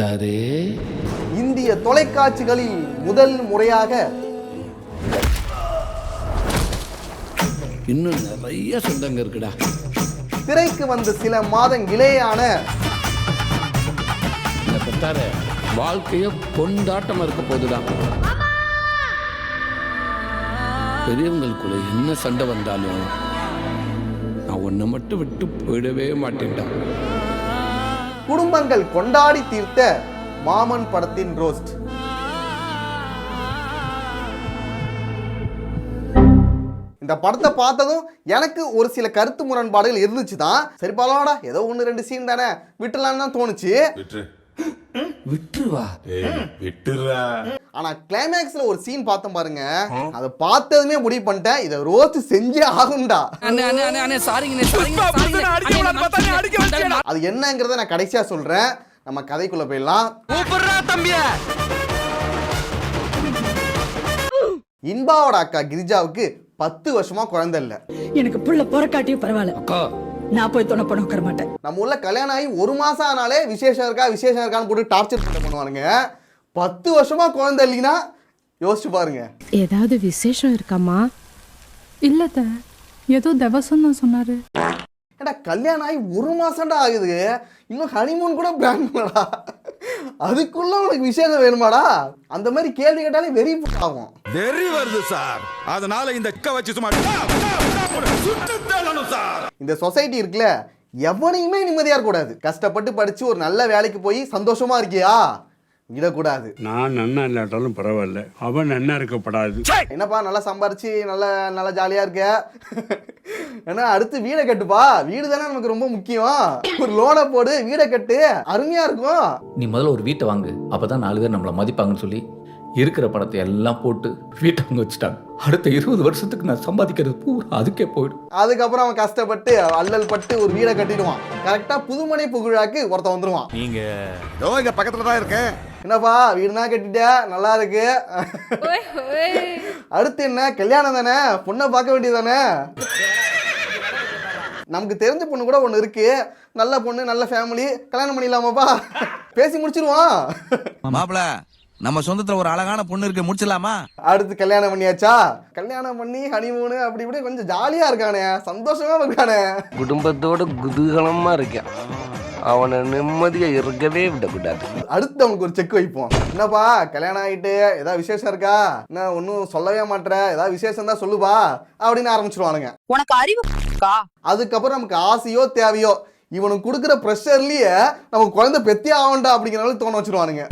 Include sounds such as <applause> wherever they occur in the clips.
பெத்தாரே இந்திய தொலைக்காட்சிகளில் முதல் முறையாக இன்னும் நிறைய சொந்தங்க இருக்குடா. திரைக்கு வந்த சில மாதங்களேயான இந்த பெத்தார வாழ்க்கைய கொண்டாட்டமா இருக்க போதுடா பெரியவங்களுக்குள்ள என்ன சண்டை வந்தாலும் நான் உன்னை மட்டும் விட்டு போயிடவே மாட்டேன்டா. குடும்பங்கள் கொண்டாடி தீர்த்த மாமன் படத்தின் ரோஸ்ட் இந்த படத்தை பார்த்ததும் எனக்கு ஒரு சில கருத்து முரண்பாடுகள் இருந்துச்சு தான் சரி பரவாடா ஏதோ ஒன்று ரெண்டு சீன் தானே. விட்டுலான்னு தான் தோணுச்சு. விட்டுருவா. விட்டுறா. ஆனா கிளைமேக்ஸ்ல ஒரு சீன் பார்த்தோம் பாருங்க. அதை பார்த்ததுமே முடிவு பண்ணிட்டேன். இதை ரோஸ்ட் செஞ்சே ஆகும்டா. அது என்னங்கிறத நான் கடைசியா சொல்றேன். நம்ம கதைக்குள்ள போயிடலாம். கூப்பிடுறா தம்பிய. இன்பாவோட அக்கா கிரிஜாவுக்கு பத்து வருஷமா குழந்தை இல்லை. எனக்கு புள்ள பிறக்காட்டியும் பரவாயில்ல. அக்கா நான் போய் துணை பண்ண உட்கார மாட்டேன். நம்ம ஊர்ல கல்யாணம் ஆகி ஒரு மாசம் ஆனாலே விசேஷம் இருக்கா விசேஷம் இருக்கான்னு போட்டு டார்ச்சர் பண்ண பண்ணுவானுங்க. பத்து வருஷமா குழந்தை இல்லைன்னா யோசிச்சு பாருங்க. ஏதாவது விசேஷம் இருக்காமா இல்லத்த ஏதோ தவசம் தான் சொன்னாரு. ஏடா கல்யாணம் ஆகி ஒரு மாசம்டா ஆகுது. இன்னும் ஹனிமூன் கூட பிளான் பண்ணடா அதுக்குள்ள உனக்கு விசேஷம் வேணுமாடா? அந்த மாதிரி கேள்வி கேட்டாலே வெறி ஆகும். வெறி வருது சார். அதனால இந்த வச்சு சும்மா இந்த சொசைட்டி இருக்குல்ல எவனையுமே நிம்மதியா இருக்கக்கூடாது. கஷ்டப்பட்டு படிச்சு ஒரு நல்ல வேலைக்கு போய் சந்தோஷமா இருக்கியா? விடக்கூடாது. நான் நன்னா இல்லாட்டாலும் பரவாயில்ல. அவன் நன்னா இருக்கப்படாது. என்னப்பா நல்லா சம்பாரிச்சு நல்லா நல்லா ஜாலியா இருக்க? ஏன்னா அடுத்து வீடை கட்டுப்பா. வீடு தானே நமக்கு ரொம்ப முக்கியம். ஒரு லோனை போடு வீடை கட்டு. அருமையா இருக்கும். நீ முதல்ல ஒரு வீட்டை வாங்கு. அப்பதான் நாலு பேர் நம்மளை மதிப்பாங்கன்னு சொல்லி இருக்கிற படத்தை எல்லாம் போட்டு வீட்டை வாங்க வச்சுட்டாங்க. அடுத்த இருபது வருஷத்துக்கு நான் சம்பாதிக்கிறது பூரா அதுக்கே போயிடும். அதுக்கப்புறம் அவன் கஷ்டப்பட்டு அல்லல் பட்டு ஒரு வீடை கட்டிடுவான். கரெக்டா புதுமனை புகழாக்கு ஒருத்தன் வந்துருவான். இதோ இங்க பக்கத்துல தான் இருக்கேன். என்னப்பா வீடுனா கட்டிட்ட? நல்லா இருக்கு. அடுத்து என்ன? கல்யாணம் தானே? பொண்ணை பார்க்க வேண்டியதானே நமக்கு தெரிஞ்ச பொண்ணு கூட ஒன்று இருக்கு. நல்ல பொண்ணு நல்ல ஃபேமிலி கல்யாணம் பண்ணிடலாமாப்பா? பேசி முடிச்சிருவோம். மாப்பிள நம்ம சொந்தத்துல ஒரு அழகான பொண்ணு இருக்கு முடிச்சிடலாமா? அடுத்து கல்யாணம் பண்ணியாச்சா? கல்யாணம் பண்ணி ஹனிமூனு அப்படி இப்படி கொஞ்சம் ஜாலியா இருக்கானே. சந்தோஷமா இருக்கானே. குடும்பத்தோட குதூகலமா இருக்கேன். அவனை நிம்மதியா இருக்கவே விடக்கூடாது. அடுத்து அவனுக்கு ஒரு செக் வைப்போம். என்னப்பா கல்யாணம் ஆகிட்டு ஏதாவது விசேஷம் இருக்கா? என்ன ஒன்றும் சொல்லவே மாட்ற? ஏதாவது விசேஷம் தான் சொல்லுப்பா அப்படின்னு ஆரம்பிச்சிருவானுங்க. உனக்கு அறிவு அதுக்கப்புறம் நமக்கு ஆசையோ தேவையோ இவனுக்கு கொடுக்குற ப்ரெஷர்லயே நமக்கு குழந்தை பெத்தியே ஆகண்டா அப்படிங்கிற அளவுக்கு தோண வச்சிருவானுங்க.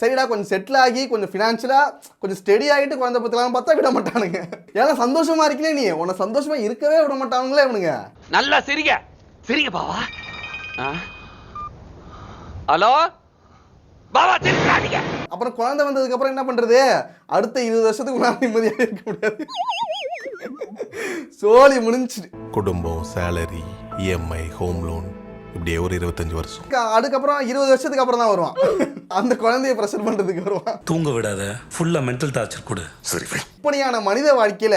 சரிடா கொஞ்சம் செட்டில் ஆகி கொஞ்சம் ஃபினான்ஷியலா கொஞ்சம் ஸ்டெடி ஆகிட்டு குழந்தை பத்தலாம்னு பார்த்தா விட மாட்டானுங்க. ஏன்னா சந்தோஷமா இருக்கலே நீ. உன்னை சந்தோஷமா இருக்கவே விட மாட்டானுங்களே இவனுங்க. நல்லா சிரிங்க. சிரிங்க பாவா. ஹலோ? பாவா சிரிக்காதீங்க. அப்புறம் குழந்தை வந்ததுக்கு அப்புறம் என்ன பண்றது? அடுத்த இருபது வருஷத்துக்கு நான் நிம்மதியாக இருக்க முடியாது. சோழி முடிஞ்சுட்டு குடும்பம் சேலரி இஎம்ஐ ஹோம் லோன் இப்படியே ஒரு இருபத்தஞ்சு வருஷம். அதுக்கப்புறம் இருபது வருஷத்துக்கு அப்புறம் தான் வருவான். அந்த குழந்தைய ப்ரெஷர் பண்றதுக்கு வருவான். தூங்க விடாத ஃபுல்லா மென்டல் டார்ச்சர் கொடு. சரி இப்படியான மனித வாழ்க்கையில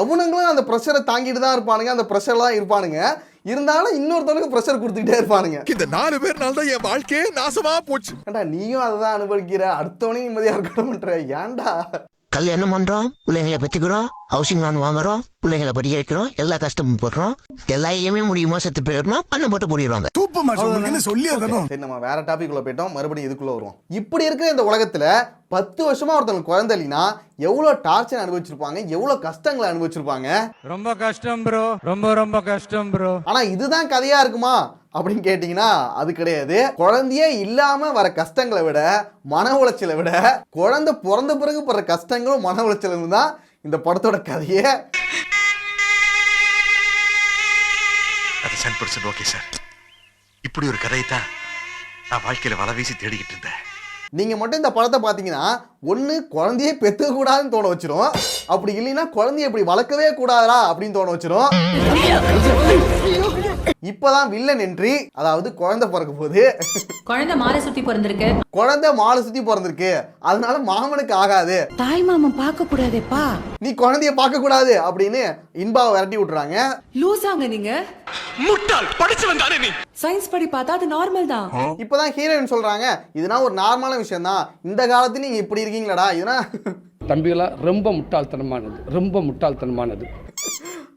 அவனுங்களும் அந்த ப்ரெஷரை தாங்கிட்டு தான் இருப்பானுங்க. அந்த ப்ரெஷர்ல தான் இருப்பானுங்க. இருந்தாலும் இன்னொருத்தவனுக்கு ப்ரெஷர் கொடுத்துக்கிட்டே இருப்பானுங்க. இந்த நாலு பேர்னால தான் என் வாழ்க்கையே நாசமா போச்சு. ஏண்டா நீயும் அதை தான் அனுபவிக்கிற? அடுத்தவனையும் நிம்மதியா இருக்க மாட்டேற ஏன்டா? கல்யாணம் பண்றோம் பிள்ளைங்களை பெற்றுக்கிறோம் ஹவுசிங் லோன் வாங்குறோம் பிள்ளைங்களை படிக்க வைக்கிறோம் எல்லா கஷ்டமும் போடுறோம். எல்லாத்தையுமே முடியுமா செத்து போயிடணும் பண்ண போட்டு போயிடுவாங்க சரி நம்ம வேற டாபிக் உள்ள போயிட்டோம். மறுபடியும் இதுக்குள்ள வருவோம். இப்படி இருக்கிற இந்த உலகத்துல பத்து வருஷமா ஒருத்தவங்க குழந்தை இல்லைன்னா எவ்வளவு டார்ச்சர் அனுபவிச்சிருப்பாங்க எவ்வளவு கஷ்டங்களை அனுபவிச்சிருப்பாங்க? ரொம்ப கஷ்டம் ப்ரோ ரொம்ப ரொம்ப கஷ்டம் ப்ரோ ஆனா இதுதான் கதையா இருக்குமா? அப்படின்னு கேட்டீங்கன்னா அது கிடையாது. குழந்தையே இல்லாம வர கஷ்டங்களை விட மன உளைச்சலை விட குழந்தை பிறந்த பிறகு படுற கஷ்டங்களும் மன உளைச்சலும் தான் இந்த படத்தோட கதையே. Okay sir. இப்படி ஒரு கதையை தான் நான் வாழ்க்கையில வலை வீசி தேடிக்கிட்டு இருந்தேன். நீங்க மட்டும் இந்த படத்தை பார்த்தீங்கன்னா ஒன்று குழந்தையே பெத்துக்க கூடாதுன்னு தோண வச்சிரும். அப்படி இல்லைன்னா குழந்தைய இப்படி வளர்க்கவே கூடாதா அப்படின்னு தோண வச்சிரும். இப்பதான் வில்லன் என்ட்ரி அதாவது குழந்தை பிறக்க போகுது. குழந்தை மாலை சுத்தி பிறந்திருக்கு. குழந்தை மாலை சுத்தி பிறந்திருக்கு. அதனால மாமனுக்கு ஆகாது. தாய் மாமன் பார்க்க கூடாதேப்பா. நீ குழந்தைய பார்க்க கூடாது அப்படின்னு இன்பாவை விரட்டி விட்டுறாங்க. லூசாங்க நீங்க. முட்டாள் படிச்சவன் தானே நீ? சயின்ஸ் படி பார்த்தா அது நார்மல் தான். இப்போதான் ஹீரோயின் சொல்றாங்க. இதுனா ஒரு நார்மலான விஷயம் தான் இந்த காலத்துல நீங்க இப்படி இருக்கீங்களாடா? இதுனா தம்பிகளா ரொம்ப முட்டாள்தனமானது. ரொம்ப முட்டாள்தனமானது.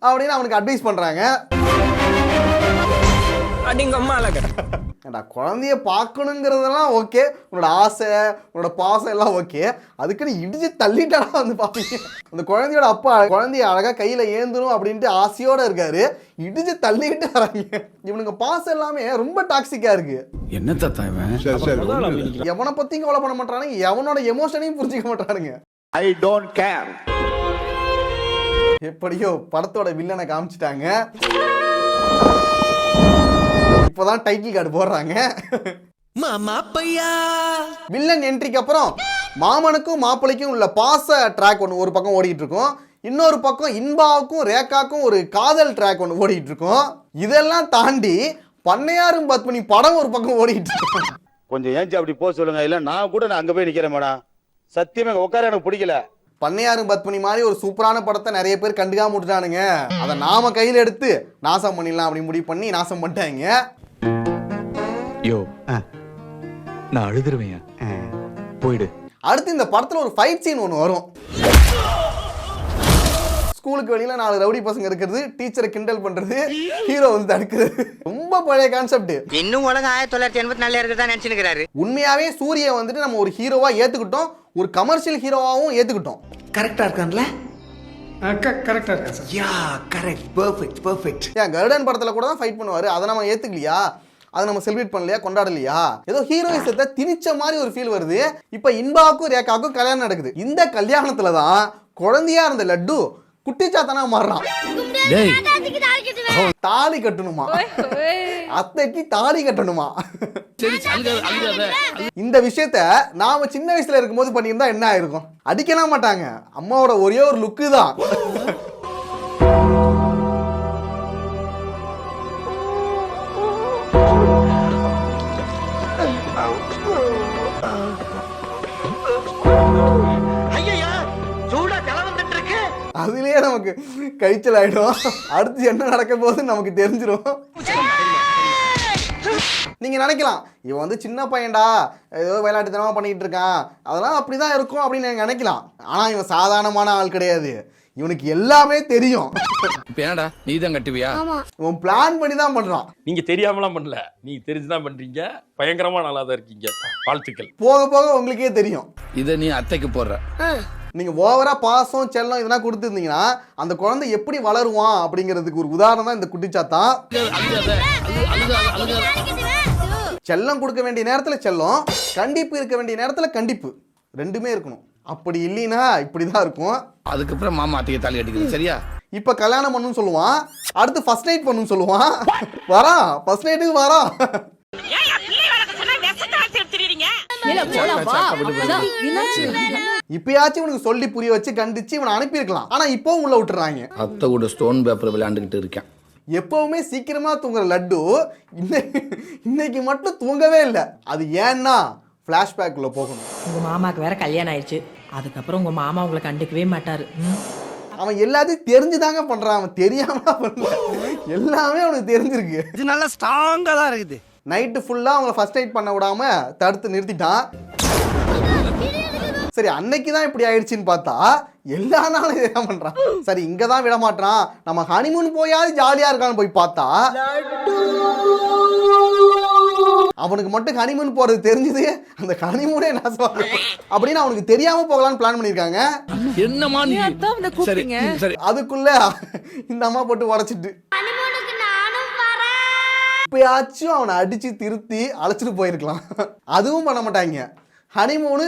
அப்படின்னு அவனுக்கு அட்வைஸ் பண்றாங்க. அடிங்க அம்மா அழக ஏண்டா குழந்தைய பார்க்கணுங்கிறதெல்லாம் ஓகே. உன்னோட ஆசை உன்னோட பாசம் எல்லாம் ஓகே அதுக்குன்னு இடிச்சு தள்ளிட்டாடா வந்து பார்ப்பீங்க அந்த குழந்தையோட அப்பா குழந்தைய அழகா கையில ஏந்தணும் அப்படின்ட்டு ஆசையோட இருக்காரு. இடிச்சு தள்ளிக்கிட்டு வராங்க இவனுங்க பாசம் எல்லாமே ரொம்ப டாக்ஸிக்கா இருக்கு. என்ன தத்தா இவன்? எவனை பத்தியும் கவலை பண்ண மாட்டானுங்க. எவனோட எமோஷனையும் புரிஞ்சுக்க மாட்டானுங்க. ஐ டோன்ட் கேர் எப்படியோ படத்தோட வில்லனை காமிச்சிட்டாங்க. இப்போதான் டைட்டில் கார்டு போடுறாங்க. மாமா பையா வில்லன் என்ட்ரிக்கு அப்புறம் மாமனுக்கும் மாப்பிள்ளைக்கும் உள்ள பாச ட்ராக் ஒன்று ஒரு பக்கம் ஓடிட்டு இருக்கும். இன்னொரு பக்கம் இன்பாவுக்கும் ரேகாக்கும் ஒரு காதல் ட்ராக் ஒன்று ஓடிட்டு இருக்கும். இதெல்லாம் தாண்டி பண்ணையாரும் பத்மினி படம் ஒரு பக்கம் ஓடிட்டு இருக்கும். கொஞ்சம் ஏஞ்சி அப்படி போக சொல்லுங்க. இல்ல நான் கூட நான் அங்க போய் நிக்கிறேன் மேடம் சத்தியமா உட்கார எனக்கு பிடிக்கல. பண்ணையாரும் பத்மினி மாதிரி ஒரு சூப்பரான படத்தை நிறைய பேர் கண்டுக்காம விட்டுட்டானுங்க. அதை நாம கையில் எடுத்து நாசம் பண்ணிடலாம் அப்படின்னு முடிவு பண்ணி நாசம் பண்ணிட்டாங்க. யோ. நான் அழுதுருவேன். போயிடு. அடுத்து இந்த படத்துல ஒரு ஃபைட் சீன் ஒன்று வரும். ஸ்கூலுக்கு வெளியில நாலு ரவுடி பசங்க இருக்கிறது டீச்சரை கிண்டல் பண்றது ஹீரோ வந்து தடுக்கிறது. ரொம்ப பழைய கான்செப்ட் இன்னும் உலகம் ஆயிரத்தி தொள்ளாயிரத்தி எண்பத்தி நாலுல இருக்கிறதா நினைச்சுக்கிறாரு உண்மையாவே சூரிய வந்துட்டு நம்ம ஒரு ஹீரோவா ஏத்துக்கிட்டோம் ஒரு கமர்ஷியல் ஹீரோவாவும் ஏத்துக்கிட்டோம். கரெக்டா இருக்கான்ல? கரெக்டா இருக்கா யா கரெக்ட் பெர்ஃபெக்ட் பெர்ஃபெக்ட் ஏன் கருடன் படத்துல கூட தான் ஃபைட் பண்ணுவாரு அதை நம்ம ஏத்துக்கலையா? அதை நம்ம செலிப்ரேட் பண்ணலையா கொண்டாடலையா? ஏதோ ஹீரோயிசத்தை திணிச்ச மாதிரி ஒரு ஃபீல் வருது. இப்போ இன்பாவுக்கும் ரேகாவுக்கும் கல்யாணம் நடக்குது. இந்த கல்யாணத்துல தான் குழந்தையா இருந்த லட்டு குட்டிச்சாத்தனா மாறுறான். டேய். தாலி கட்டணுமா? அத்தைக்கு தாலி கட்டணுமா? இந்த விஷயத்த நாம சின்ன வயசுல இருக்கும்போது பண்ணியிருந்தா என்ன ஆயிருக்கும்? அடிக்கலாம் மாட்டாங்க. அம்மாவோட ஒரே ஒரு லுக்கு தான். அதுலயே நமக்கு கழிச்சல் ஆயிடும் அடுத்து என்ன நடக்க போகுதுன்னு நமக்கு தெரிஞ்சிரும். நீங்க நினைக்கலாம் இவன் வந்து சின்ன பையன்டா ஏதோ விளையாட்டுத்தனமா பண்ணிட்டு இருக்கான். அதெல்லாம் அப்படிதான் இருக்கும் அப்படின்னு நீங்க நினைக்கலாம். ஆனா இவன் சாதாரணமான ஆள் கிடையாது. இவனுக்கு எல்லாமே தெரியும். இப்ப என்னடா நீ தான் கட்டுவியா இவன் பிளான் பண்ணி தான் பண்றான். நீங்க தெரியாமலாம் பண்ணல. நீங்க தெரிஞ்சுதான் பண்றீங்க. பயங்கரமா நல்லா தான் இருக்கீங்க. வாழ்த்துக்கள். போக போக உங்களுக்கே தெரியும். இதை நீ அத்தைக்கு போடுற. நீங்க ஓவரா பாசம் செல்லம் இதெல்லாம் கொடுத்துருந்தீங்கன்னா அந்த குழந்தை எப்படி வளருவான் அப்படிங்கிறதுக்கு ஒரு உதாரணம் தான் இந்த குட்டிச்சாத்தான் செல்லம் கொடுக்க வேண்டிய நேரத்துல செல்லம் கண்டிப்பு இருக்க வேண்டிய நேரத்துல கண்டிப்பு. ரெண்டுமே இருக்கணும். அப்படி இல்லைன்னா இப்படிதான் இருக்கும். அதுக்கப்புறம் மாமா அத்தைக்கு தாலி அடிக்கிறது சரியா? இப்ப கல்யாணம் பண்ணுன்னு சொல்லுவான். அடுத்து ஃபர்ஸ்ட் நைட் பண்ணுன்னு சொல்லுவான். வரான் ஃபர்ஸ்ட் நைட்டுக்கு வரான் இப்பயாச்சும் இவனுக்கு சொல்லி புரிய வச்சு கண்டிச்சு இவனை அனுப்பியிருக்கலாம். ஆனா இப்போவும் உள்ள விட்டுறாங்க. அத்தை கூட ஸ்டோன் பேப்பர் விளையாண்டுக்கிட்டு இருக்கேன். எப்பவுமே சீக்கிரமா தூங்குற லட்டு இன்னைக்கு இன்னைக்கு மட்டும் தூங்கவே இல்லை. அது ஏன்னா ஃப்ளாஷ்பேக்குள்ள போகணும். உங்க மாமாக்கு வேற கல்யாணம் ஆயிடுச்சு. அதுக்கப்புறம் உங்க மாமா உங்களை கண்டுக்கவே மாட்டாரு. அவன் எல்லாத்தையும் தெரிஞ்சுதாங்க பண்றான். அவன் தெரியாம பண்ணல எல்லாமே அவனுக்கு தெரிஞ்சிருக்கு. இது நல்லா ஸ்ட்ராங்கா தான் இருக்குது. நைட்டு ஃபுல்லா அவங்கள ஃபர்ஸ்ட் நைட் பண்ண விடாம தடுத்து நிறுத்திட்டான். சரி அன்னைக்கு தான் இப்படி ஆயிடுச்சுன்னு பார்த்தா எல்லா நாளும் இதே தான் பண்றான். சரி இங்க தான் விட மாட்டான் நம்ம ஹனிமூன் போயாவது ஜாலியா இருக்கான்னு போய் பார்த்தா அவனுக்கு மட்டும் ஹனிமூன் போறது தெரிஞ்சது அந்த ஹனிமூனே நாசமா போயிடும். அப்படின்னு அவனுக்கு தெரியாம போகலான்னு பிளான் பண்ணிருக்காங்க என்னமா நீ? சரி சரி. அதுக்குள்ள இந்த அம்மா போட்டு உடச்சிட்டு. இப்பயாச்சும் அவனை அடிச்சு திருத்தி அழைச்சிட்டு போயிருக்கலாம். அதுவும் பண்ண மாட்டாங்க. ஹனிமூனு.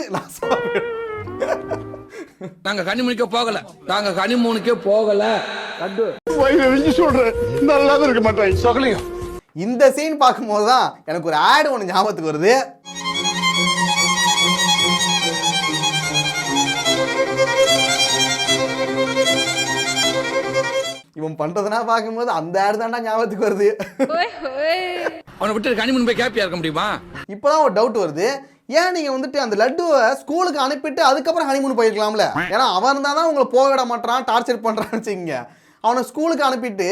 நாங்க கனிமூனுக்கே போகல. நாங்க கனிமூனுக்கே போகல. இந்த சீன் பார்க்கும்போது தான் எனக்கு ஒரு ஆடு ஒன்று ஞாபகத்துக்கு வருது. இவன் பண்றதுனா பார்க்கும்போது அந்த ஆடு தான்டா ஞாபகத்துக்கு வருது. அவனை விட்டு கனிமூன் போய் கேப்பியா இருக்க முடியுமா? இப்போதான் ஒரு டவுட் வருது. ஏன் நீங்க வந்துட்டு அந்த லட்டுவை ஸ்கூலுக்கு அனுப்பிட்டு அதுக்கப்புறம் ஹனிமூன் போயிருக்கலாம்ல? ஏன்னா அவன் இருந்தால் தான் உங்களை போக விட மாட்டான் டார்ச்சர் பண்றான்னு வச்சுக்கோங்க. அவனை ஸ்கூலுக்கு அனுப்பிட்டு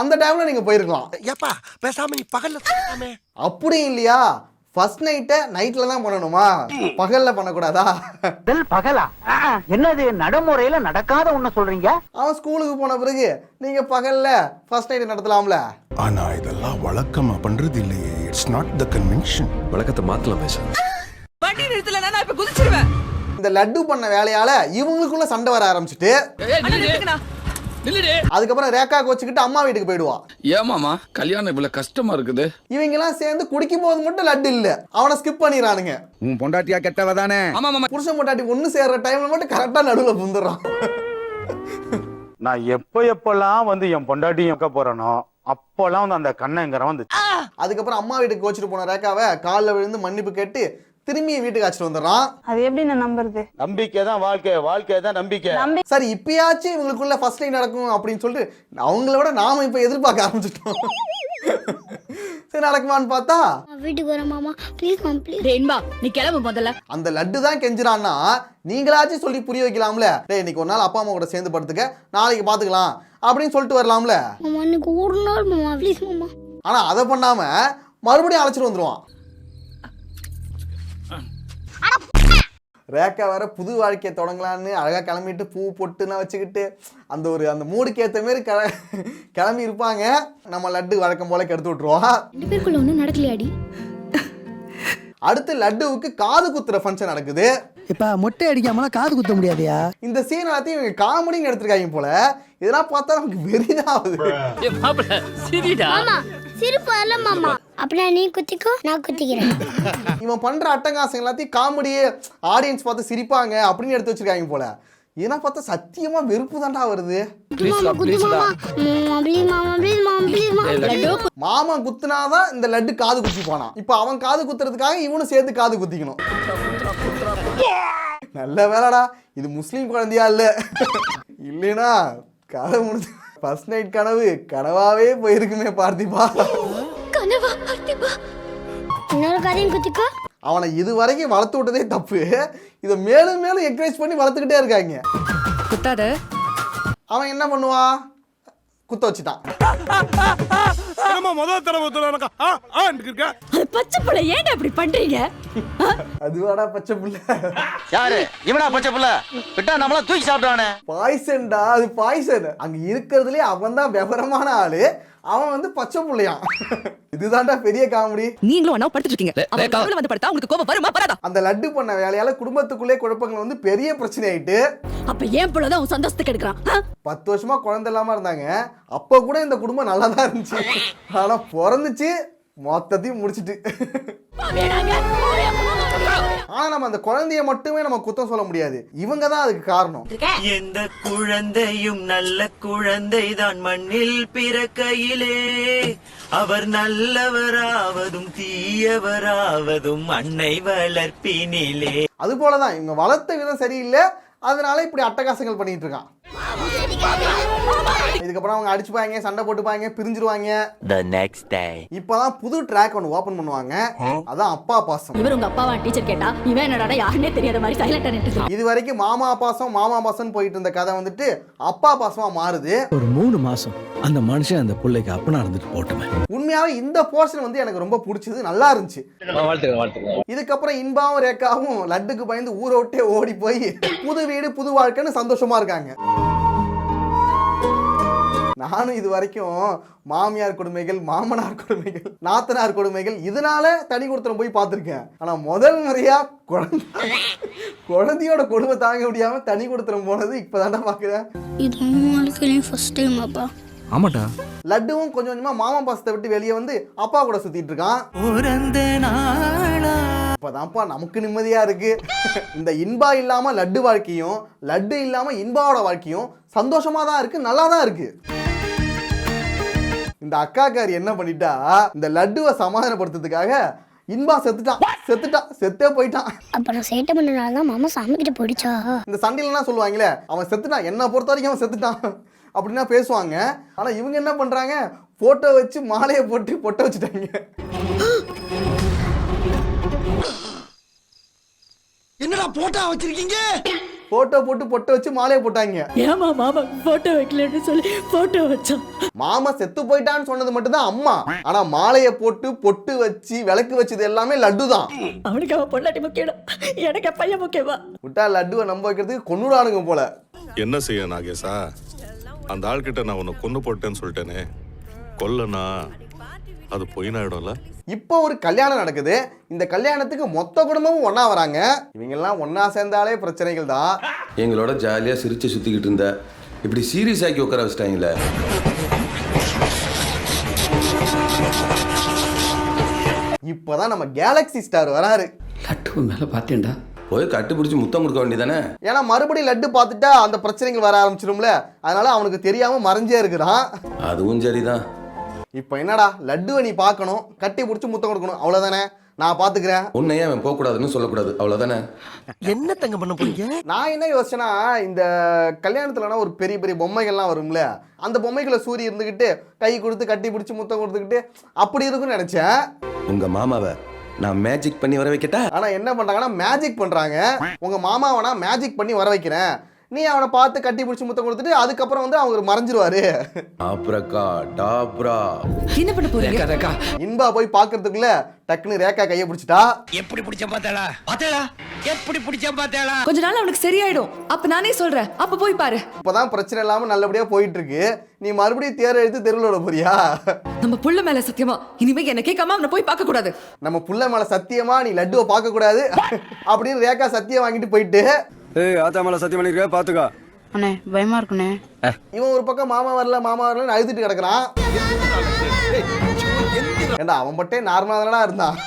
அந்த டைம்ல நீங்க போயிருக்கலாம். ஏப்பா பேசாம நீ பகல்ல அப்படி இல்லையா? ஃபர்ஸ்ட் நைட்டை நைட்ல தான் பண்ணணுமா? பகல்ல பண்ணக்கூடாதா? பகலா என்னது நடைமுறையில நடக்காத ஒண்ணு சொல்றீங்க? அவன் ஸ்கூலுக்கு போன பிறகு நீங்க பகல்ல ஃபர்ஸ்ட் நைட் நடத்தலாம்ல? ஆனா இதெல்லாம் வழக்கமா பண்றது இல்லையே இட்ஸ் நாட் த கன்வென்ஷன் வழக்கத்தை மாத்தலாமே சார் வண்டி நிறுத்தல நான் இப்ப குதிச்சிருவேன். இந்த லட்டு பண்ண வேலையால இவங்களுக்குள்ள சண்டை வர ஆரம்பிச்சிட்டு அதுக்கப்புறம் ரேக்காக்கு வச்சுக்கிட்டு அம்மா வீட்டுக்கு போயிடுவா. ஏமாமா கல்யாணம் இவ்வளவு கஷ்டமா இருக்குது. இவங்க எல்லாம் சேர்ந்து குடிக்கும் போது மட்டும் லட்டு இல்ல. அவனை ஸ்கிப் பண்ணிடுறானுங்க உன் பொண்டாட்டியா கெட்டவ தானே ஆமா ஆமா புருஷன் பொண்டாட்டி ஒண்ணு சேர்ற டைம்ல மட்டும் கரெக்டா நடுவுல புந்துடுறான் நான் எப்போ எப்பெல்லாம் வந்து என் பொண்டாட்டியும் வைக்க போறேனோ அப்போல்லாம் வந்து அந்த கண்ணங்கிற வந்து அதுக்கப்புறம் அம்மா வீட்டுக்கு வச்சுட்டு போன ரேக்காவை காலில் விழுந்து மன்னிப்பு கேட்டு திரும்பி வீட்டுக்கு அழைச்சிட்டு வந்துடுறான். அது எப்படி நான் நம்புறது? நம்பிக்கை தான் வாழ்க்கை வாழ்க்கை தான் நம்பிக்கை சரி இப்பயாச்சும் இவங்களுக்குள்ள ஃபர்ஸ்ட் டைம் நடக்கும் அப்படின்னு சொல்லிட்டு அவங்கள விட நாம இப்ப எதிர்பார்க்க ஆரம்பிச்சிட்டோம். சரி நடக்குமான்னு பார்த்தா வீட்டுக்கு வர மாமா. ப்ளீஸ் மாம் ப்ளீஸ் ரெயின்பா நீ கிளம்பு முதல்ல. அந்த லட்டு தான் கெஞ்சுறான்னா நீங்களாச்சும் சொல்லி புரிய வைக்கலாம்ல. டேய் இன்னைக்கு ஒரு நாள் அப்பா அம்மா கூட சேர்ந்து படுத்துக்க நாளைக்கு பாத்துக்கலாம் அப்படின்னு சொல்லிட்டு வரலாம்ல. மாமா இன்னைக்கு ஒரு நாள் மாமா. ப்ளீஸ் மாமா. ஆனா அதை பண்ணாம மறுபடியும் அழைச்சிட்டு வந்துருவான். ரேக்கா வேற புது வாழ்க்கையை தொடங்கலான்னு அழகா கிளம்பிட்டு பூ பொட்டுலாம் வச்சுக்கிட்டு அந்த ஒரு அந்த மூடுக்கு ஏற்ற மாரி கிள கிளம்பி இருப்பாங்க. நம்ம லட்டு வழக்கம் போல கெடுத்து விட்டுருவோம். ரெண்டு பேருக்குள்ள ஒன்றும் நடக்கலையாடி? அடுத்து லட்டுவுக்கு காது குத்துற ஃபங்க்ஷன் நடக்குது. இப்ப மொட்டை அடிக்காமலாம் காது குத்த முடியாதியா? இந்த சீன் எல்லாத்தையும் இவங்க காமெடின்னு எடுத்திருக்காங்க போல. இதெல்லாம் பார்த்தா நமக்கு வெறிதான் ஆகுது சிரிப்பு அல்ல மாமா. அப்படின்னா நீ குத்திக்கோ நான் குத்திக்கிறேன். <laughs> இவன் பண்ற அட்டகாசம் எல்லாத்தையும் காமெடியே ஆடியன்ஸ் பார்த்து சிரிப்பாங்க அப்படின்னு எடுத்து வச்சிருக்காங்க போல. இதெல்லாம் பார்த்தா சத்தியமா வெறுப்பு தான்டா வருது. மாமா குத்து மாமா. மாமா ப்ளீஸ் மாமா ப்ளீஸ் மாமா ப்ளீஸ் மாமா. மாமன் குத்துனாதான் இந்த லட்டு காது குத்தி போனான். இப்போ அவன் காது குத்துறதுக்காக இவனும் சேர்த்து காது குத்திக்கணும். நல்ல வேலைடா. இது முஸ்லீம் குழந்தையா இல்ல? இல்லைனா கதை முடிஞ்சு ஃபர்ஸ்ட் நைட் கனவு கனவாவே போயிருக்குமே பார்த்திபா. கனவா பார்த்திபா? இன்னொரு கதையும் குத்திக்கோ. அவனை இது வரைக்கும் வளர்த்து விட்டதே தப்பு. இதை மேலும் மேலும் என்கரேஜ் பண்ணி வளர்த்துக்கிட்டே இருக்காங்க. குத்தாத. அவன் என்ன பண்ணுவான்? குத்த வச்சுட்டான். முதல் தடவை அது பச்சை பிள்ளை ஏன்டா அப்படி பண்றீங்க? அதுவாடா பச்சை புள்ள. யாரு? இவனா பச்சை புள்ள? விட்டா நம்மள தூக்கி சாப்பிட்டானே பாய்சன்டா அது பாய்சன் அங்க இருக்கிறதுலே அவன் தான் விவரமான ஆளு. அவன் வந்து பச்சை புள்ளையான் இதுதான்டா பெரிய காமெடி. நீங்களும் ஒண்ணா படுத்துட்டு இருக்கீங்க அவன் வந்து படுத்தா உங்களுக்கு கோபம் வருமா? வராதா? அந்த லட்டு பண்ண வேலையால குடும்பத்துக்குள்ளே குழப்பங்கள் வந்து பெரிய பிரச்சனை ஆயிட்டு அப்ப ஏன் பிள்ளைதான் உன் சந்தோஷத்துக்கு எடுக்கிறான்? பத்து வருஷமா குழந்தை இல்லாம இருந்தாங்க. அப்ப கூட இந்த குடும்பம் நல்லா தான் இருந்துச்சு. ஆனா பிறந்துச்சு மொத்தத்தையும் முடிச்சிட்டு. ஆனா நம்ம அந்த குழந்தைய மட்டுமே நம்ம குத்தம் சொல்ல முடியாது. இவங்க தான் அதுக்கு காரணம். எந்த குழந்தையும் நல்ல குழந்தைதான் மண்ணில் பிறக்கையிலே. அவர் நல்லவராவதும் தீயவராவதும் அன்னை வளர்ப்பினிலே. அது போலதான் இவங்க வளர்த்த விதம் சரியில்லை அதனால இப்படி அட்டகாசங்கள் பண்ணிட்டு இருக்கான். இதுக்கப்புறம் அவங்க அடிச்சுப்பாங்க சண்டை போட்டுப்பாங்க பிரிஞ்சிருவாங்க. The next day. இப்பதான் புது ட்ராக் ஒன்று ஓபன் பண்ணுவாங்க. அதான் அப்பா பாசம். இவர் உங்க அப்பாவா? டீச்சர் கேட்டா இவன் என்னடா யாருன்னே தெரியாத மாதிரி சைலண்டா நின்று இது வரைக்கும் மாமா பாசம் மாமா பாசம் போயிட்டு இருந்த கதை வந்துட்டு அப்பா பாசமா மாறுது. ஒரு மூணு மாசம் அந்த மனுஷன் அந்த பிள்ளைக்கு அப்பனா இருந்துட்டு போட்டுமே. உண்மையாவே இந்த போர்ஷன் வந்து எனக்கு ரொம்ப பிடிச்சது நல்லா இருந்துச்சு. இதுக்கப்புறம் இன்பாவும் ரேக்காவும் லட்டுக்கு பயந்து ஊரை விட்டே ஓடி போய் புது வீடு புது வாழ்க்கைன்னு சந்தோஷமா இருக்காங்க. நானும் இது வரைக்கும் மாமியார் கொடுமைகள் மாமனார் கொடுமைகள் நாத்தனார் கொடுமைகள் இதனால தனி கொடுத்துறம் போய் பார்த்துருக்கேன். ஆனா முதல் முறையா குழந்தை குழந்தையோட கொடுமை தாங்க முடியாம தனி கொடுத்துறம் போனது இப்பதான்டா பாக்குறேன். இது உன் வாழ்க்கையிலையும் ஃபர்ஸ்ட் டைம் அப்பா ஆமாட்டா லட்டுவும் கொஞ்சம் கொஞ்சமா மாமா பாசத்தை விட்டு வெளியே வந்து அப்பா கூட சுத்திட்டு இருக்கான். இப்பதான்ப்பா நமக்கு நிம்மதியா இருக்கு. இந்த இன்பா இல்லாம லட்டு வாழ்க்கையும் லட்டு இல்லாம இன்பாவோட வாழ்க்கையும் சந்தோஷமா தான் இருக்கு நல்லா தான் இருக்கு. இந்த அக்காக்காரி என்ன பண்ணிட்டா இந்த லட்டுவை சமாதானப்படுத்துறதுக்காக இன்பா செத்துட்டான். செத்துட்டான். செத்தே போயிட்டான். அப்ப நான் சேட்டை பண்ணனால தான் மாமா சாமி கிட்ட போயிடுச்சா? இந்த சண்டையிலலாம் சொல்லுவாங்களே அவன் செத்துட்டான். என்ன பொறுத்த வரைக்கும் அவன் செத்துட்டான். அப்படின்னா பேசுவாங்க. ஆனா இவங்க என்ன பண்றாங்க? போட்டோ வச்சு மாலையை போட்டு பொட்டை வச்சுட்டாங்க. என்னடா போட்டா வச்சிருக்கீங்க? போட்டோ போட்டு பொட்டை வச்சு மாலையை போட்டாங்க. ஏமா மாமா போட்டோ வைக்கலன்னு சொல்லி போட்டோ வச்சான் மாமா செத்து போயிட்டான்னு சொன்னது மட்டும்தான் அம்மா. ஆனா மாலையை போட்டு பொட்டு வச்சு விளக்கு வச்சது எல்லாமே லட்டு தான் அவனுக்கு அவன் பொண்டாட்டி முக்கியம் எனக்கு பையன் முக்கியமா? விட்டா லட்டுவை நம்ப வைக்கிறதுக்கு கொன்னுடானுங்க போல. என்ன செய்ய நாகேஷா? அந்த ஆள்கிட்ட நான் உன்னை கொண்டு போட்டேன்னு சொல்லிட்டேனே. கொல்லனா அது பொய்னாயிடும்ல. இப்போ ஒரு கல்யாணம் நடக்குது. இந்த கல்யாணத்துக்கு மொத்த குடும்பமும் ஒண்ணா வராங்க. இவங்க எல்லாம் ஒண்ணா சேர்ந்தாலே பிரச்சனைகள் தான். எங்களோட ஜாலியா சிரிச்சு சுத்திக்கிட்டு இருந்த. இப்படி சீரியஸ் ஆக்கி உட்கார வச்சிட்டாங்களே. இப்போதான் நம்ம கேலக்ஸி ஸ்டார் வராரு. லட்டு மேலே பார்த்தேன்டா போய் கட்டு பிடிச்சி முத்தம் கொடுக்க வேண்டியதானே? ஏன்னா மறுபடியும் லட்டு பார்த்துட்டா அந்த பிரச்சனைகள் வர ஆரம்பிச்சிடும்ல அதனால அவனுக்கு தெரியாம மறைஞ்சே இருக்கிறான் அதுவும் சரிதான். இப்போ என்னடா லட்டுவை நீ பார்க்கணும் கட்டி பிடிச்சி முத்தம் கொடுக்கணும் அவ்வளோதானே நான் பார்த்துக்கிறேன் உன்னையே அவன் போகக்கூடாதுன்னு சொல்லக்கூடாது அவ்வளவுதானே? என்ன தங்க பண்ண போறீங்க? நான் என்ன யோசிச்சேன்னா இந்த கல்யாணத்துலனா ஒரு பெரிய பெரிய பொம்மைகள்லாம் வரும்ல அந்த பொம்மைகளை சூரிய இருந்துக்கிட்டு கை கொடுத்து கட்டி பிடிச்சி முத்தம் கொடுத்துக்கிட்டு அப்படி இருக்கும்னு நினைச்சேன். உங்க மாமாவை நான் மேஜிக் பண்ணி வர வைக்கட்டா? ஆனா என்ன பண்றாங்கன்னா மேஜிக் பண்றாங்க. உங்க மாமாவனா மேஜிக் பண்ணி வர வைக்கிறேன். நீ அவனை பார்த்து கட்டி பிடிச்சி முத்தம் கொடுத்துட்டு அதுக்கப்புறம் வந்து அவங்க மறைஞ்சிருவாரு. ஆப்ரகா டாப்ரா. என்ன பண்ண போறீங்க? இன்பா போய் பார்க்கறதுக்குள்ள டக்குன்னு ரேக்கா கையை பிடிச்சிட்டா. எப்படி பிடிச்ச பார்த்தேளா பார்த்தேளா எப்படி பிடிச்ச பார்த்தேளா கொஞ்ச நாள் அவனுக்கு சரியாயிடும். அப்ப நானே சொல்றேன். அப்ப போய் பாரு. இப்பதான் பிரச்சனை இல்லாம நல்லபடியா போயிட்டு இருக்கு நீ மறுபடியும் தேர் எடுத்து தெருவில் விட போறியா? நம்ம புள்ள மேல சத்தியமா. இனிமே என்ன கேட்காம அவனை போய் பார்க்க கூடாது நம்ம புள்ள மேல சத்தியமா நீ லட்டுவை பார்க்க கூடாது அப்படின்னு ரேகா சத்தியம் வாங்கிட்டு போயிட்டு ஏய் ஆத்தா மேல சத்தியம் பண்ணிருக்க பாத்துக்கா. அண்ணே பயமா இருக்குண்ணே. இவன் ஒரு பக்கம் மாமா வரல மாமா வரலன்னு அழுதுட்டு கிடக்குறான். ஏண்டா அவன் பட்டே நார்மலா தானடா இருந்தான்?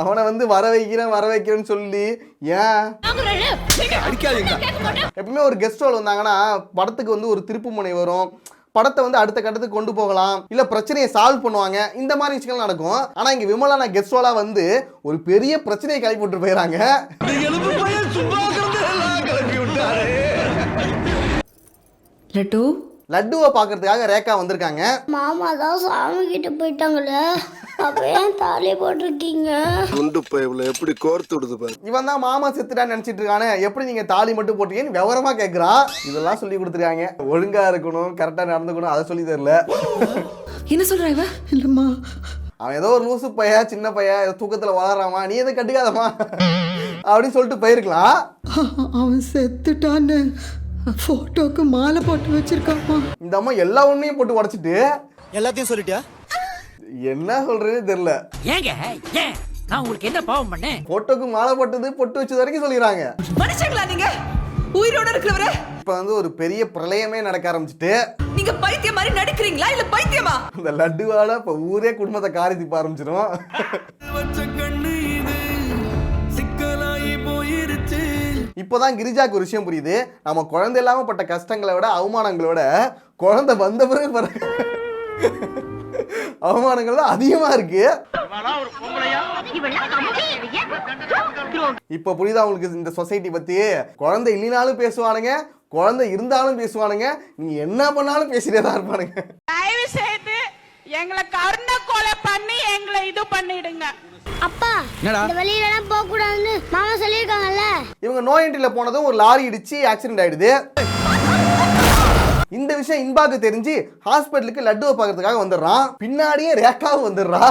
அவனை வந்து வர வைக்கிறேன் வர வைக்கிறேன்னு சொல்லி ஏன்? எப்பவுமே ஒரு கெஸ்ட் ரோல் வந்தாங்கன்னா படத்துக்கு வந்து ஒரு திருப்பு முனை வரும். படத்தை வந்து அடுத்த கட்டத்துக்கு கொண்டு போகலாம். இல்ல பிரச்சனையை சால்வ் பண்ணுவாங்க. இந்த மாதிரி விஷயங்கள் நடக்கும். ஆனா இங்க விமலான கெஸ்ட் ரோலா வந்து ஒரு பெரிய பிரச்சனையை கிளப்பி விட்டு போயிடறாங்க லட்டு? லட்டுவை பார்க்கறதுக்காக ரேகா வந்திருக்காங்க. மாமா தான் சாமி கிட்ட போயிட்டாங்களே. அப்ப ஏன் தாலி போட்டிருக்கீங்க? குண்டு பைப்ல எப்படி கோர்த்து விடுது பாரு. இவன் தான் மாமா செத்துட்டான்னு நினைச்சிட்டு இருக்கானே. எப்படி நீங்க தாலி மட்டும் போட்டீங்கன்னு விவரமா கேட்கறான் இதெல்லாம் சொல்லி கொடுத்துருக்காங்க. ஒழுங்கா இருக்கணும் கரெக்டா நடந்துக்கணும் அதை சொல்லி தரல. என்ன சொல்ற இவ? இல்லம்மா. அவன் ஏதோ ஒரு லூசு பைய சின்ன பைய ஏதோ தூக்கத்துல வளராமா நீ எதை கட்டுக்காதமா அப்படின்னு சொல்லிட்டு போயிருக்கலாம். அவன் செத்துட்டான்னு. போட்டோக்கு மாலை போட்டு வச்சிருக்காமா? இந்த அம்மா எல்லா உண்மையும் போட்டு உடைச்சிட்டு. எல்லாத்தையும் சொல்லிட்டியா? என்ன சொல்றதுன்னு தெரியல. ஏங்க ஏன்? நான் உங்களுக்கு என்ன பாவம் பண்ணேன்? போட்டோக்கு மாலை போட்டது பொட்டு வச்சது வரைக்கும் சொல்லிடுறாங்க. மனுஷங்களா நீங்க? உயிரோட இருக்கிறவரே? இப்ப வந்து ஒரு பெரிய பிரளயமே நடக்க ஆரம்பிச்சிட்டு. நீங்க பைத்தியம் மாதிரி நடிக்கிறீங்களா இல்ல பைத்தியமா? அந்த லட்டுவால இப்ப ஊரே குடும்பத்தை காரி திப்ப ஆரம்பிச்சிடும் <laughs> இப்போதான் கிரிஜாக்கு ஒரு விஷயம் புரியுது. நம்ம குழந்தை இல்லாமல் பட்ட கஷ்டங்களை விட அவமானங்களோட குழந்தை வந்த பிறகு படுற அவமானங்கள் தான் அதிகமா இருக்கு. இப்போ புரியுதா உங்களுக்கு இந்த சொசைட்டி பற்றி குழந்தை இல்லைனாலும் பேசுவானுங்க குழந்தை இருந்தாலும் பேசுவானுங்க நீ என்ன பண்ணாலும் பேசிட்டே தான் இருப்பானுங்க. தயவு செய்து எங்களை கருணை கொலை பண்ணி எங்களை இது பண்ணிடுங்க. அப்பா இந்த வழியிலலாம் போக கூடாதுன்னு மாமா சொல்லியிருக்காங்கல்ல? இவங்க நோ என்ட்ரியில் போனதும் ஒரு லாரி இடிச்சு ஆக்சிடென்ட் ஆயிடுது. இந்த விஷயம் இன்பாக்கு தெரிஞ்சு ஹாஸ்பிட்டலுக்கு லட்டுவை பார்க்கறதுக்காக வந்துடுறான். பின்னாடியே ரேக்காவும் வந்துடுறா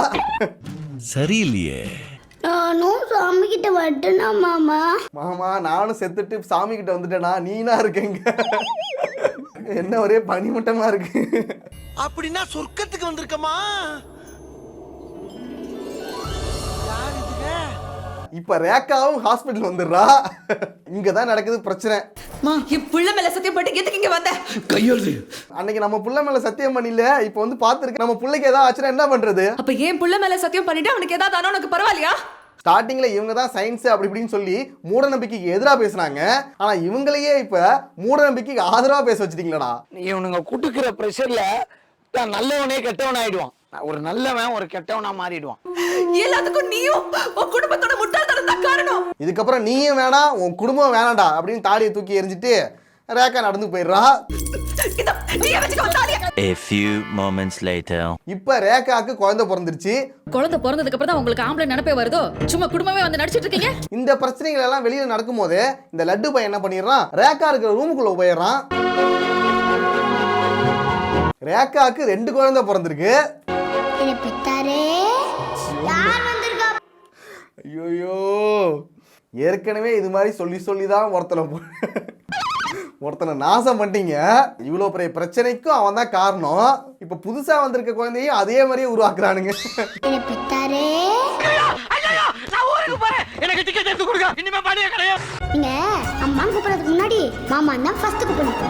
சரியில்லையே. நானும் சாமி கிட்ட வரட்டுனா மாமா. மாமா நானும் செத்துட்டு சாமி கிட்ட வந்துட்டேனா? நீனா இருக்கேங்க. என்ன ஒரே பனிமட்டமா இருக்கு. அப்படின்னா சொர்க்கத்துக்கு வந்திருக்கமா? இப்ப ரேக்காவும் ஹாஸ்பிட்டல் வந்துடுறா. இங்க தான் நடக்குது பிரச்சனை. என் புள்ள மேல சத்தியம் போட்டு எதுக்கு இங்க வந்த? கையெழுது அன்னைக்கு நம்ம புள்ள மேல சத்தியம் பண்ணல இப்போ வந்து பார்த்துருக்கு நம்ம பிள்ளைக்கு ஏதாவது ஆச்சுன்னா என்ன பண்றது? அப்ப ஏன் புள்ள மேல சத்தியம் பண்ணிட்டு அவனுக்கு ஏதாவது ஆனா உனக்கு பரவாயில்லையா? ஸ்டார்டிங்ல இவங்க தான் சயின்ஸ் அப்படி இப்படின்னு சொல்லி மூட நம்பிக்கைக்கு எதிராக பேசுனாங்க. ஆனா இவங்களையே இப்ப மூட நம்பிக்கைக்கு ஆதரவா பேச வச்சிட்டீங்களடா. இவனுங்க குட்டுக்கிற ப்ரெஷர்ல தான் நல்லவனே கெட்டவன் ஆயிடுவான். ஒரு நல்லவன் ஒரு கெட்டவனா மாறிடுவான். எல்லாத்துக்கும் நீயும் உன் குடும்பத்தோட முட்டாள்தனம் தான் காரணம். இதுக்கப்புறம் நீயும் வேணாம் உன் குடும்பம் வேணாம்டா அப்படின்னு தாலியை தூக்கி எறிஞ்சிட்டு ரேக்கா நடந்து போயிடுறா. A few moments later. இப்போ ரேகாக்கு குழந்தை பிறந்துருச்சு. குழந்தை பிறந்ததுக்கு அப்புறம் தான் உங்களுக்கு ஆம்பளை நினைப்பே வருதோ? சும்மா குடும்பமே வந்து நடிச்சிட்டு இருக்கீங்க? இந்த பிரச்சனைகள் எல்லாம் வெளியில நடக்கும்போது இந்த லட்டு பையன் என்ன பண்ணிடுறான்? ரேகா இருக்கிற ரூமுக்குள்ள போயிடுறான். ரேகாக்கு ரெண்டு குழந்தை பிறந்திருக்கு. ஐயோயோ. ஏற்கனவே இது மாதிரி சொல்லி சொல்லி தான் ஒருத்தனை போ- ஒருத்தனை நாசம் பண்ணிட்டீங்க. இவ்வளோ பெரிய பிரச்சனைக்கும் அவன் தான் காரணம். இப்போ புதுசாக வந்திருக்க குழந்தையும் அதே மாதிரியே உருவாக்குறானுங்க. என்னை பெத்தாரே நீங்க அம்மா கூப்பிடுறதுக்கு முன்னாடி மாமா தான் ஃபர்ஸ்ட் கூப்பிடணும்.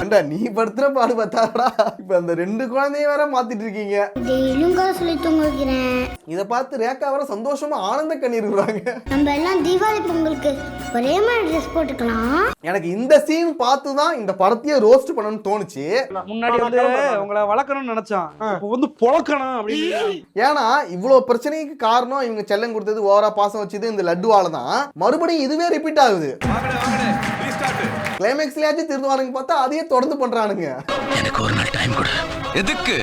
ஏண்டா நீ படுத்துற பாடு பார்த்தாடா. இப்போ அந்த ரெண்டு குழந்தையும் வேற மாத்திட்டு இருக்கீங்க. டெய்லியும் கதை சொல்லி தூங்க வைக்கிறேன் இதை பார்த்து ரேக்கா வர சந்தோஷமா ஆனந்த கண்ணீர் விடுறாங்க. நம்ம எல்லாம் தீபாவளி பொங்கலுக்கு ஒரே மாதிரி ட்ரெஸ் போட்டுக்கலாம். எனக்கு இந்த சீன் பார்த்து தான் இந்த படத்தையே ரோஸ்ட் பண்ணணும்னு தோணுச்சு. முன்னாடி வந்து உங்களை வளர்க்கணும்னு நினைச்சான். இப்போ வந்து பொழக்கணும் அப்படின்னு. ஏன்னா இவ்வளோ பிரச்சனைக்கு காரணம் இவங்க செல்லம் கொடுத்தது ஓவரா பாசம் வச்சது இந்த லட்டுவால தான் மறுபடியும் இதுவே ரிப்பீட் ஆகுது. கிளைமேக்ஸ்லயாச்சும் திருந்துவானுங்க பார்த்தா அதையே தொடர்ந்து பண்றானுங்க. எனக்கு ஒரு நாள் டைம் கொடு. எதுக்கு?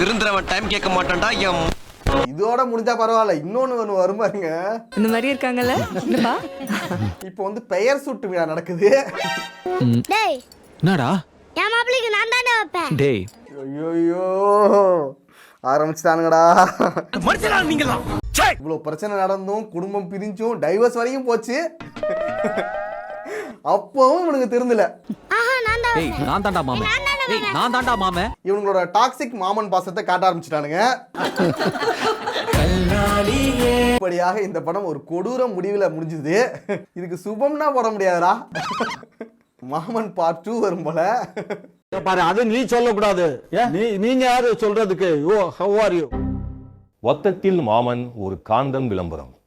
திருந்துறவன் டைம் கேட்க மாட்டான்டா என் இதோட முடிஞ்சா பரவாயில்ல இன்னொன்னு ஒன்று வரும் பாருங்க. இந்த மாதிரி இருக்காங்கல்ல? இப்போ வந்து பெயர் சுட்டு விழா நடக்குது. டேய். என்னடா? என் மாப்பிள்ளைக்கு நான் தானே வைப்பேன். டேய். ஐயோயோ. ஆரம்பிச்சிட்டானுங்கடா. இவ்வளோ பிரச்சனை நடந்தும் குடும்பம் பிரிஞ்சும் டைவர்ஸ் வரையும் போச்சு. அப்பவும் இவனுக்கு திருந்தல ஆஹா நான் தாண்டா டேய் நான் தாண்டா மாமன். இவங்களோட டாக்ஸிக் மாமன். பாசத்தை காட்ட ஆரம்பிச்சிட்டானுங்க. இப்படியாக இந்த படம் ஒரு கொடூர முடிவில் முடிஞ்சுது. இதுக்கு சுபம்னா போட முடியாதுடா. மாமன் பார்ட் டூ வரும் போல. பாரு அது நீ சொல்லக்கூடாது. நீ நீங்க யாரு சொல்றதுக்கு? ஓ ஹவ் ஆர் யூ மொத்தத்தில் மாமன் ஒரு காந்தம் விளம்பரம்.